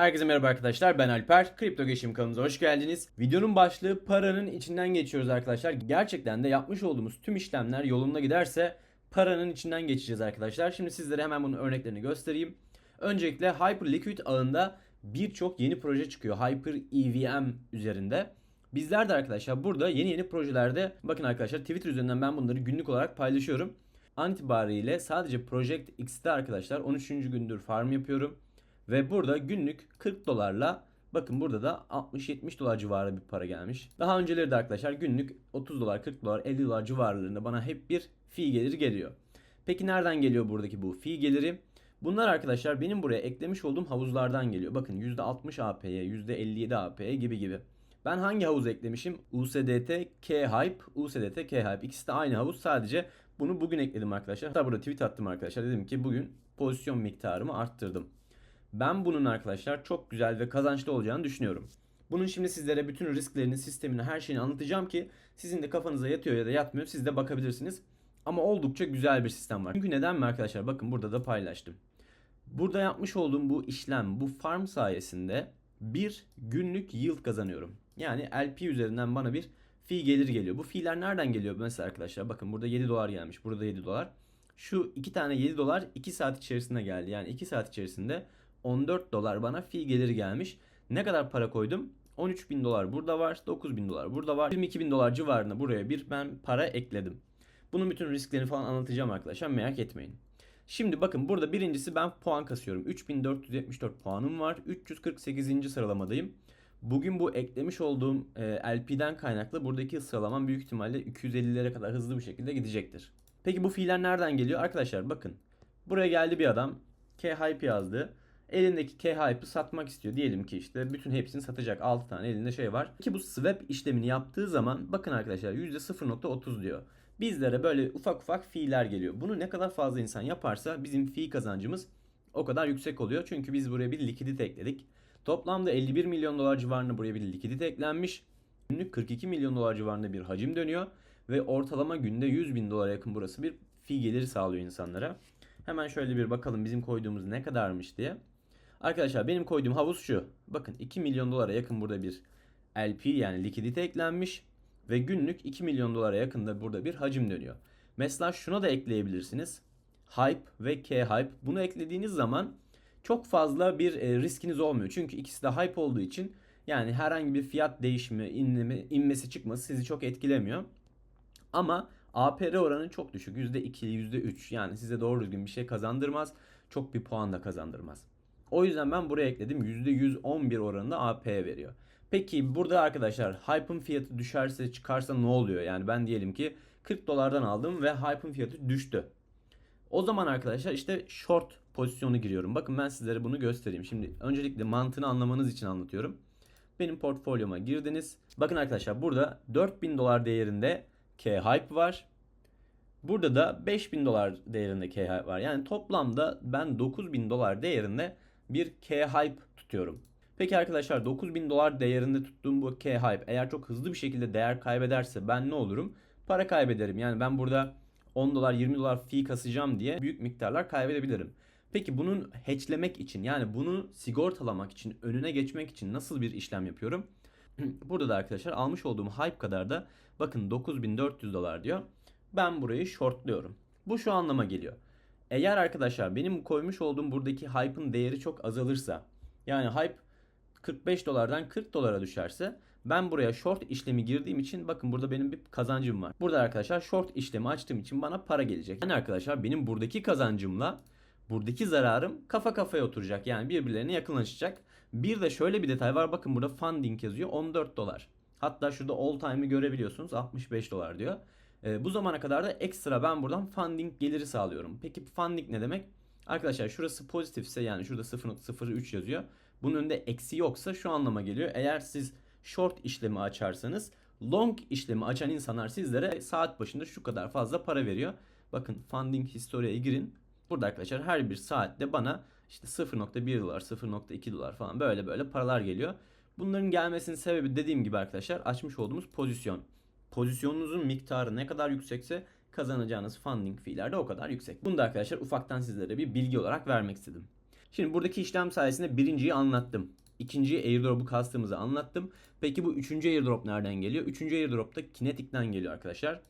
Herkese merhaba arkadaşlar ben Alper. Kripto Geçim kanalımıza hoş geldiniz. Videonun başlığı paranın içinden geçiyoruz arkadaşlar. Gerçekten de yapmış olduğumuz tüm işlemler yolunda giderse paranın içinden geçeceğiz arkadaşlar. Şimdi sizlere hemen bunun örneklerini göstereyim. Öncelikle Hyperliquid ağında birçok yeni proje çıkıyor. Hyper EVM üzerinde. Bizler de arkadaşlar burada yeni yeni projelerde bakın arkadaşlar Twitter üzerinden ben bunları günlük olarak paylaşıyorum. An itibariyle sadece Project X'te arkadaşlar 13. gündür farm yapıyorum. Ve burada günlük 40 dolarla bakın burada da 60-70 dolar civarı bir para gelmiş. Daha önceleri de arkadaşlar günlük 30 dolar, 40 dolar, 50 dolar civarlarında bana hep bir fee geliri geliyor. Peki nereden geliyor buradaki bu fee geliri? Bunlar arkadaşlar benim buraya eklemiş olduğum havuzlardan geliyor. Bakın %60 AP'ye, %57 AP'ye gibi gibi. Ben hangi havuz eklemişim? USDT K-Hype, USDT K-Hype. İkisi de aynı havuz. Sadece bunu bugün ekledim arkadaşlar. Hatta burada tweet attım arkadaşlar. Dedim ki bugün pozisyon miktarımı arttırdım. Ben bunun arkadaşlar çok güzel ve kazançlı olacağını düşünüyorum. Bunun şimdi sizlere bütün risklerini, sistemini, her şeyini anlatacağım ki sizin de kafanıza yatıyor ya da yatmıyor siz de bakabilirsiniz. Ama oldukça güzel bir sistem var. Çünkü neden mi arkadaşlar? Bakın burada da paylaştım. Burada yapmış olduğum bu işlem, bu farm sayesinde bir günlük yield kazanıyorum. Yani LP üzerinden bana bir fee gelir geliyor. Bu fee'ler nereden geliyor mesela arkadaşlar? Bakın burada 7 dolar gelmiş. Burada 7 dolar. Şu iki tane 7 dolar 2 saat içerisinde geldi. Yani 2 saat içerisinde 14 dolar bana fee geliri gelmiş. Ne kadar para koydum? 13 bin dolar burada var. 9 bin dolar burada var. 22 bin dolar civarında buraya bir ben para ekledim. Bunun bütün risklerini falan anlatacağım arkadaşlar merak etmeyin. Şimdi bakın burada birincisi ben puan kasıyorum. 3474 puanım var. 348. sıralamadayım. Bugün bu eklemiş olduğum e, LP'den kaynaklı buradaki sıralamam büyük ihtimalle 250'lere kadar hızlı bir şekilde gidecektir. Peki bu fiiller nereden geliyor? Arkadaşlar bakın. Buraya geldi bir adam. K-Hype yazdı. Elindeki K-Hype'ı satmak istiyor. Diyelim ki işte bütün hepsini satacak. 6 tane elinde şey var. Ki bu swap işlemini yaptığı zaman bakın arkadaşlar %0.30 diyor. Bizlere böyle ufak ufak fiiller geliyor. Bunu ne kadar fazla insan yaparsa bizim fee kazancımız o kadar yüksek oluyor. Çünkü biz buraya bir likidite ekledik. Toplamda 51 milyon dolar civarında buraya bir likidite eklenmiş. Günlük 42 milyon dolar civarında bir hacim dönüyor. Ve ortalama günde 100 bin dolara yakın burası bir fee geliri sağlıyor insanlara. Hemen şöyle bir bakalım bizim koyduğumuz ne kadarmış diye. Arkadaşlar benim koyduğum havuz şu. Bakın 2 milyon dolara yakın burada bir LP yani likidite eklenmiş. Ve günlük 2 milyon dolara yakında burada bir hacim dönüyor. Mesela şuna da ekleyebilirsiniz. Hype ve K-Hype. Bunu eklediğiniz zaman çok fazla bir e, riskiniz olmuyor. Çünkü ikisi de hype olduğu için yani herhangi bir fiyat değişimi, inleme, inmesi çıkması sizi çok etkilemiyor. Ama APR oranı çok düşük. %2, %3 yani size doğru düzgün bir şey kazandırmaz. Çok bir puan da kazandırmaz. O yüzden ben buraya ekledim. %111 oranında AP veriyor. Peki burada arkadaşlar Hype'ın fiyatı düşerse çıkarsa ne oluyor? Yani ben diyelim ki 40 dolardan aldım ve Hype'ın fiyatı düştü. O zaman arkadaşlar işte short pozisyonu giriyorum. Bakın ben sizlere bunu göstereyim. Şimdi öncelikle mantığını anlamanız için anlatıyorum. Benim portfolyoma girdiniz. Bakın arkadaşlar burada 4000 dolar değerinde K-Hype var. Burada da 5000 dolar değerinde K-Hype var. Yani toplamda ben 9000 dolar değerinde bir K-Hype tutuyorum. Peki arkadaşlar 9000 dolar değerinde tuttuğum bu K-Hype eğer çok hızlı bir şekilde değer kaybederse ben ne olurum? Para kaybederim. Yani ben burada 10 dolar 20 dolar fee kasacağım diye büyük miktarlar kaybedebilirim. Peki bunun hatchlemek için yani bunu sigortalamak için önüne geçmek için nasıl bir işlem yapıyorum? Burada da arkadaşlar almış olduğum hype kadar da bakın 9400 dolar diyor. Ben burayı shortluyorum. Bu şu anlama geliyor. Eğer arkadaşlar benim koymuş olduğum buradaki hype'ın değeri çok azalırsa yani hype 45 dolardan 40 dolara düşerse ben buraya short işlemi girdiğim için bakın burada benim bir kazancım var. Burada arkadaşlar short işlemi açtığım için bana para gelecek. Yani arkadaşlar benim buradaki kazancımla buradaki zararım kafa kafaya oturacak. Yani birbirlerine yakınlaşacak. Bir de şöyle bir detay var. Bakın burada funding yazıyor 14 dolar. Hatta şurada all time'ı görebiliyorsunuz 65 dolar diyor. E, bu zamana kadar da ekstra ben buradan funding geliri sağlıyorum. Peki funding ne demek? Arkadaşlar şurası pozitifse yani şurada 0.03 yazıyor. Bunun önünde eksi yoksa şu anlama geliyor. Eğer siz short işlemi açarsanız long işlemi açan insanlar sizlere saat başında şu kadar fazla para veriyor. Bakın funding historiye girin. Burada arkadaşlar her bir saatte bana işte 0.1 dolar, 0.2 dolar falan böyle böyle paralar geliyor. Bunların gelmesinin sebebi dediğim gibi arkadaşlar açmış olduğumuz pozisyon. Pozisyonunuzun miktarı ne kadar yüksekse kazanacağınız funding fee'ler de o kadar yüksek. Bunu da arkadaşlar ufaktan sizlere bir bilgi olarak vermek istedim. Şimdi buradaki işlem sayesinde birinciyi anlattım. İkinciyi airdrop'u kastığımızı anlattım. Peki bu üçüncü airdrop nereden geliyor? Üçüncü airdrop da Kinetic'ten geliyor arkadaşlar.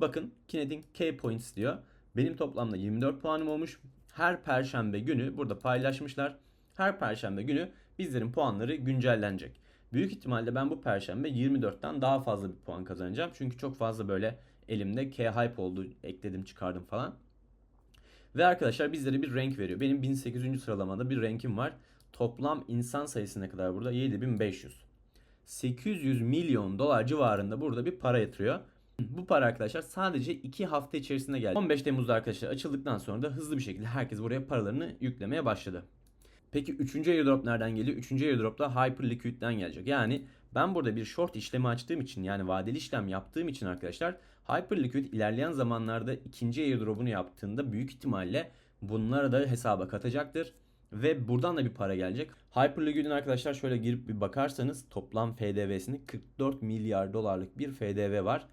Bakın Kinetic K Points diyor. Benim toplamda 24 puanım olmuş. Her perşembe günü burada paylaşmışlar. Her perşembe günü bizlerin puanları güncellenecek. Büyük ihtimalle ben bu perşembe 24'ten daha fazla bir puan kazanacağım. Çünkü çok fazla böyle elimde K-Hype oldu. Ekledim çıkardım falan. Ve arkadaşlar bizlere bir renk veriyor. Benim 1800. sıralamada bir renkim var. Toplam insan sayısı ne kadar burada? 7500. 800 milyon dolar civarında burada bir para yatırıyor. Bu para arkadaşlar sadece 2 hafta içerisinde geldi. 15 Temmuz'da arkadaşlar açıldıktan sonra da hızlı bir şekilde herkes buraya paralarını yüklemeye başladı. Peki 3. airdrop nereden geliyor? 3. airdrop da Hyperliquid'den gelecek. Yani ben burada bir short işlemi açtığım için yani vadeli işlem yaptığım için arkadaşlar Hyperliquid ilerleyen zamanlarda ikinci airdrop'unu yaptığında büyük ihtimalle bunları da hesaba katacaktır. Ve buradan da bir para gelecek. Hyperliquid'in arkadaşlar şöyle girip bir bakarsanız toplam FDV'sini 44 milyar dolarlık bir FDV var.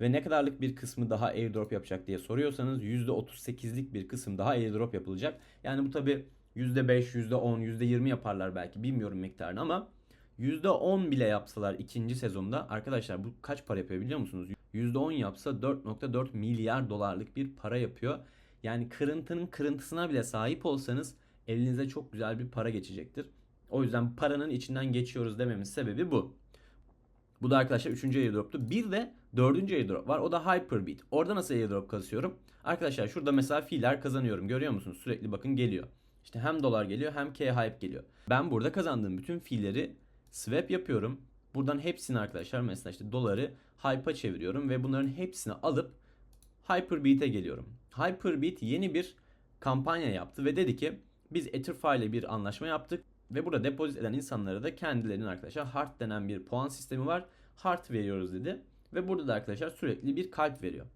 Ve ne kadarlık bir kısmı daha airdrop yapacak diye soruyorsanız %38'lik bir kısım daha airdrop yapılacak. Yani bu tabi %5, %10, %20 yaparlar belki bilmiyorum miktarını ama %10 bile yapsalar ikinci sezonda arkadaşlar bu kaç para yapıyor biliyor musunuz? %10 yapsa 4.4 milyar dolarlık bir para yapıyor. Yani kırıntının kırıntısına bile sahip olsanız elinize çok güzel bir para geçecektir. O yüzden paranın içinden geçiyoruz dememin sebebi bu. Bu da arkadaşlar 3. airdrop'tu. Bir de 4. airdrop var. O da Hyperbeat. Orada nasıl airdrop kasıyorum? Arkadaşlar şurada mesela fiiller kazanıyorum. Görüyor musunuz? Sürekli bakın geliyor. İşte hem dolar geliyor hem K-Hype geliyor. Ben burada kazandığım bütün fiilleri swap yapıyorum. Buradan hepsini arkadaşlar mesela işte doları Hype'a çeviriyorum ve bunların hepsini alıp Hyperbeat'e geliyorum. Hyperbeat yeni bir kampanya yaptı ve dedi ki biz Etherfi ile bir anlaşma yaptık ve burada depozit eden insanlara da kendilerinin arkadaşlar Heart denen bir puan sistemi var. Heart veriyoruz dedi. Ve burada da arkadaşlar sürekli bir kalp veriyor.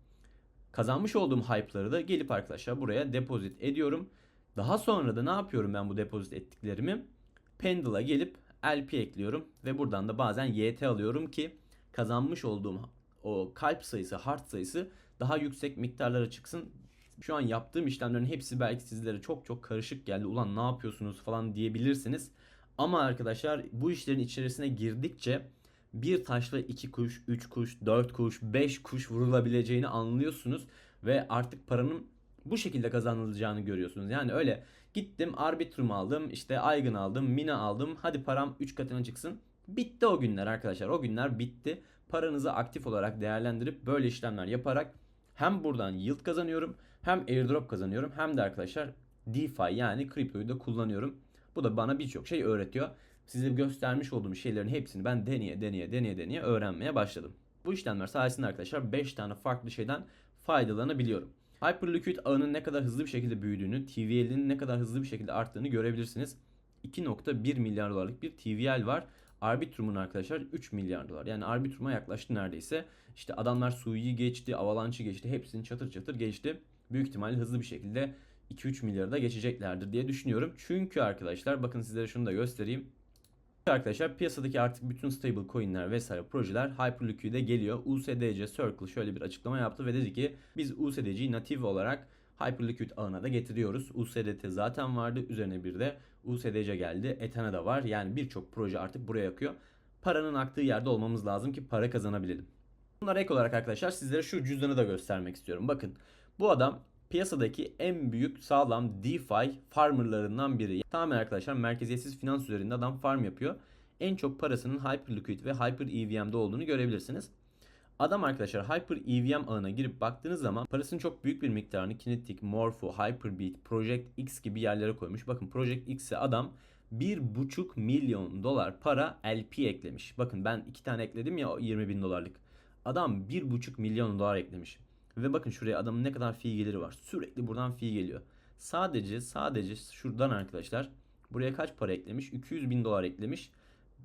Kazanmış olduğum hype'ları da gelip arkadaşlar buraya depozit ediyorum. Daha sonra da ne yapıyorum ben bu depozit ettiklerimi? Pendle'a gelip LP ekliyorum ve buradan da bazen YT alıyorum ki kazanmış olduğum o kalp sayısı, heart sayısı daha yüksek miktarlara çıksın. Şu an yaptığım işlemlerin hepsi belki sizlere çok çok karışık geldi. Ulan ne yapıyorsunuz falan diyebilirsiniz. Ama arkadaşlar bu işlerin içerisine girdikçe bir taşla iki kuş, üç kuş, dört kuş, beş kuş vurulabileceğini anlıyorsunuz. Ve artık paranın bu şekilde kazanılacağını görüyorsunuz. Yani öyle gittim Arbitrum aldım, işte Aygın aldım, Mina aldım. Hadi param 3 katına çıksın. Bitti o günler arkadaşlar. O günler bitti. Paranızı aktif olarak değerlendirip böyle işlemler yaparak hem buradan yield kazanıyorum hem airdrop kazanıyorum hem de arkadaşlar DeFi yani kriptoyu da kullanıyorum. Bu da bana birçok şey öğretiyor. Size göstermiş olduğum şeylerin hepsini ben deneye deneye deneye deneye öğrenmeye başladım. Bu işlemler sayesinde arkadaşlar 5 tane farklı şeyden faydalanabiliyorum. Hyperliquid ağının ne kadar hızlı bir şekilde büyüdüğünü, TVL'in ne kadar hızlı bir şekilde arttığını görebilirsiniz. 2.1 milyar dolarlık bir TVL var. Arbitrum'un arkadaşlar 3 milyar dolar. Yani Arbitrum'a yaklaştı neredeyse. İşte adamlar Sui'yi geçti, Avalanche'ı geçti. Hepsini çatır çatır geçti. Büyük ihtimalle hızlı bir şekilde 2-3 milyarı da geçeceklerdir diye düşünüyorum. Çünkü arkadaşlar bakın sizlere şunu da göstereyim. Arkadaşlar piyasadaki artık bütün stable coinler vesaire projeler Hyperliquid'e geliyor. USDC Circle şöyle bir açıklama yaptı ve dedi ki biz USDC'yi natif olarak Hyperliquid ağına da getiriyoruz. USDT zaten vardı. Üzerine bir de USDC geldi. Ethena da var. Yani birçok proje artık buraya akıyor. Paranın aktığı yerde olmamız lazım ki para kazanabilelim. Bunlara ek olarak arkadaşlar sizlere şu cüzdanı da göstermek istiyorum. Bakın bu adam piyasadaki en büyük sağlam DeFi farmerlarından biri. Tamamen arkadaşlar merkeziyetsiz finans üzerinde adam farm yapıyor. En çok parasının Hyperliquid ve Hyper EVM'de olduğunu görebilirsiniz. Adam arkadaşlar Hyper EVM ağına girip baktığınız zaman parasının çok büyük bir miktarını Kinetic, Morpho, Hyperbeat, Project X gibi yerlere koymuş. Bakın Project X'e adam 1,5 milyon dolar para LP eklemiş. Bakın ben iki tane ekledim ya 20 bin dolarlık. Adam 1,5 milyon dolar eklemiş. Ve bakın şuraya adamın ne kadar fee geliri var. Sürekli buradan fee geliyor. Sadece sadece şuradan arkadaşlar buraya kaç para eklemiş? 200 bin dolar eklemiş.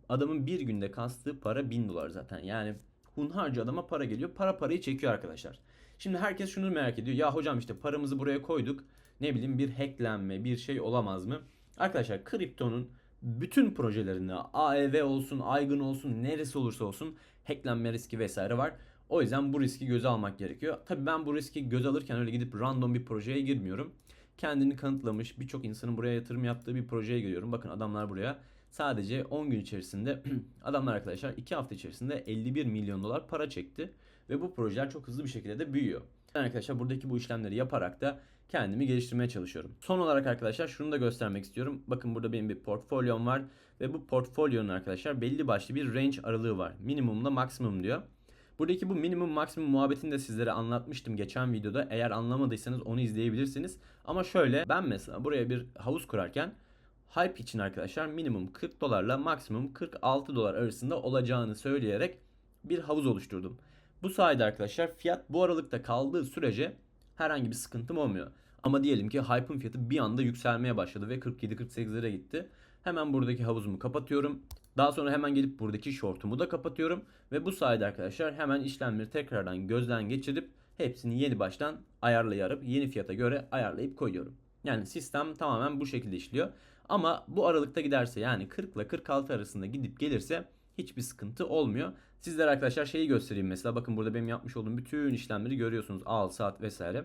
Adamın bir günde kastığı para 1000 dolar zaten. Yani hunharca adama para geliyor. Para parayı çekiyor arkadaşlar. Şimdi herkes şunu merak ediyor. Ya hocam işte paramızı buraya koyduk. Ne bileyim bir hacklenme bir şey olamaz mı? Arkadaşlar kriptonun bütün projelerinde AEV olsun, Aygın olsun, neresi olursa olsun hacklenme riski vesaire var. O yüzden bu riski göze almak gerekiyor. Tabii ben bu riski göze alırken öyle gidip random bir projeye girmiyorum. kendini kanıtlamış birçok insanın buraya yatırım yaptığı bir projeye giriyorum. Bakın adamlar buraya sadece 10 gün içerisinde adamlar arkadaşlar 2 hafta içerisinde 51 milyon dolar para çekti. Ve bu projeler çok hızlı bir şekilde de büyüyor. Ben arkadaşlar buradaki bu işlemleri yaparak da kendimi geliştirmeye çalışıyorum. Son olarak arkadaşlar şunu da göstermek istiyorum. Bakın burada benim bir portfolyom var. Ve bu portfolyonun arkadaşlar belli başlı bir range aralığı var. Minimumla maksimum diyor. Buradaki bu minimum maksimum muhabbetini de sizlere anlatmıştım geçen videoda. Eğer anlamadıysanız onu izleyebilirsiniz. Ama şöyle ben mesela buraya bir havuz kurarken Hype için arkadaşlar minimum 40 dolarla maksimum 46 dolar arasında olacağını söyleyerek bir havuz oluşturdum. Bu sayede arkadaşlar fiyat bu aralıkta kaldığı sürece herhangi bir sıkıntım olmuyor. Ama diyelim ki Hype'ın fiyatı bir anda yükselmeye başladı ve 47-48'lere gitti. Hemen buradaki havuzumu kapatıyorum. Daha sonra hemen gelip buradaki shortumu da kapatıyorum. Ve bu sayede arkadaşlar hemen işlemleri tekrardan gözden geçirip hepsini yeni baştan ayarlayıp yeni fiyata göre ayarlayıp koyuyorum. Yani sistem tamamen bu şekilde işliyor. Ama bu aralıkta giderse yani 40 ile 46 arasında gidip gelirse hiçbir sıkıntı olmuyor. Sizlere arkadaşlar şeyi göstereyim mesela. Bakın burada benim yapmış olduğum bütün işlemleri görüyorsunuz. Al, saat vesaire.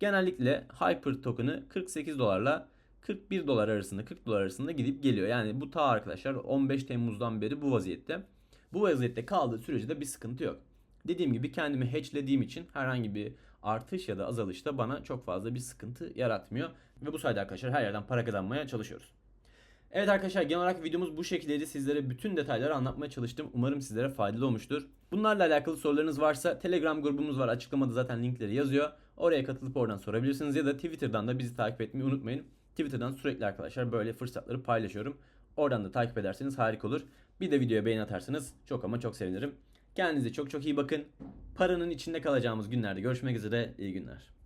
Genellikle Hyper token'ı 48 dolarla 41 dolar arasında 40 dolar arasında gidip geliyor. Yani bu ta arkadaşlar 15 Temmuz'dan beri bu vaziyette. Bu vaziyette kaldığı sürece de bir sıkıntı yok. Dediğim gibi kendimi hatchlediğim için herhangi bir artış ya da azalış da bana çok fazla bir sıkıntı yaratmıyor. Ve bu sayede arkadaşlar her yerden para kazanmaya çalışıyoruz. Evet arkadaşlar genel olarak videomuz bu şekildeydi. Sizlere bütün detayları anlatmaya çalıştım. Umarım sizlere faydalı olmuştur. Bunlarla alakalı sorularınız varsa Telegram grubumuz var. Açıklamada zaten linkleri yazıyor. Oraya katılıp oradan sorabilirsiniz. Ya da Twitter'dan da bizi takip etmeyi unutmayın. Twitter'dan sürekli arkadaşlar böyle fırsatları paylaşıyorum. Oradan da takip ederseniz harika olur. Bir de videoya beğeni atarsanız çok ama çok sevinirim. Kendinize çok çok iyi bakın. Paranın içinde kalacağımız günlerde görüşmek üzere. İyi günler.